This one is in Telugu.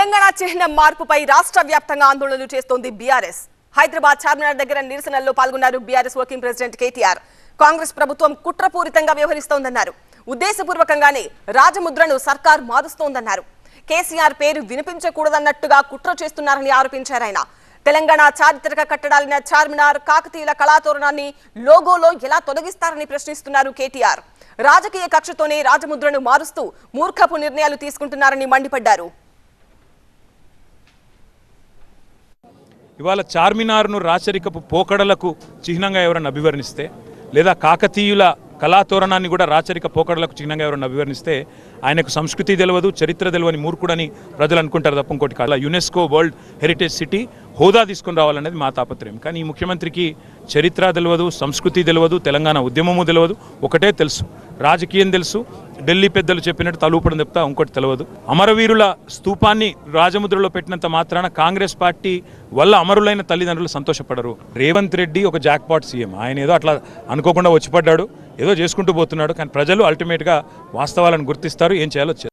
తెలంగాణ చిహ్నం మార్పుపై రాష్ట్ర వ్యాప్తంగా ఆందోళనలు చేస్తోంది బీఆర్ఎస్. హైదరాబాద్ చార్మినార్ దగ్గర నిరసనల్లో పాల్గొన్నారు BRS working president KTR. Congress ప్రభుత్వం కుట్రపూరితంగా వ్యవహరిస్తోందన్నారు. ఉద్దేశపూర్వకంగానే రాజముద్రను సర్కార్ మారుస్తోందన్నారు. కేసీఆర్ పేరు వినిపించకూడదన్నట్టుగా కుట్ర చేస్తున్నారని ఆరోపించారు ఆయన. తెలంగాణ చారిత్రక కట్టడాలైన చార్మినార్ కాకతీయుల కళాతోరణాన్ని లోగోలో ఎలా తొలగిస్తారని ప్రశ్నిస్తున్నారు కేటీఆర్. రాజకీయ కక్షతోనే రాజముద్రను మారుస్తూ మూర్ఖపు నిర్ణయాలు తీసుకుంటున్నారని మండిపడ్డారు. ఇవాళ చార్మినార్ను రాచరికపు పోకడలకు చిహ్నంగా ఎవరన్నా అభివర్ణిస్తే లేదా కాకతీయుల కళాతోరణాన్ని కూడా రాచరిక పోకడలకు చిహ్నంగా ఎవరన్నా అభివర్ణిస్తే ఆయనకు సంస్కృతి తెలియదు చరిత్ర తెలియని మూర్ఖుడని ప్రజలు అనుకుంటారు తప్ప ఇంకోటి కాదు. యునెస్కో వరల్డ్ హెరిటేజ్ సిటీ హోదా తీసుకుని రావాలనేది మా తాపత్రయం. కానీ ఈ ముఖ్యమంత్రికి చరిత్ర తెలియదు సంస్కృతి తెలియదు తెలంగాణ ఉద్యమము తెలియదు ఒకటే తెలుసు. రాజకీయం తెలుసు ఢిల్లీ పెద్దలు చెప్పినట్టు తలూపడం చెప్తా ఇంకోటి తెలియదు అమరవీరుల స్తూపాన్ని రాజముద్రలో పెట్టినంత మాత్రాన కాంగ్రెస్ పార్టీ వల్ల అమరులైన తల్లిదండ్రులు సంతోషపడరు. రేవంత్ రెడ్డి ఒక జాక్పాట్ సీఎం. ఆయన ఏదో అట్లా అనుకోకుండా వచ్చి పడ్డాడు ఏదో చేసుకుంటూ పోతున్నాడు కానీ ప్రజలు అల్టిమేట్గా వాస్తవాలను గుర్తిస్తారు ఏం చేయాలో చేస్తారు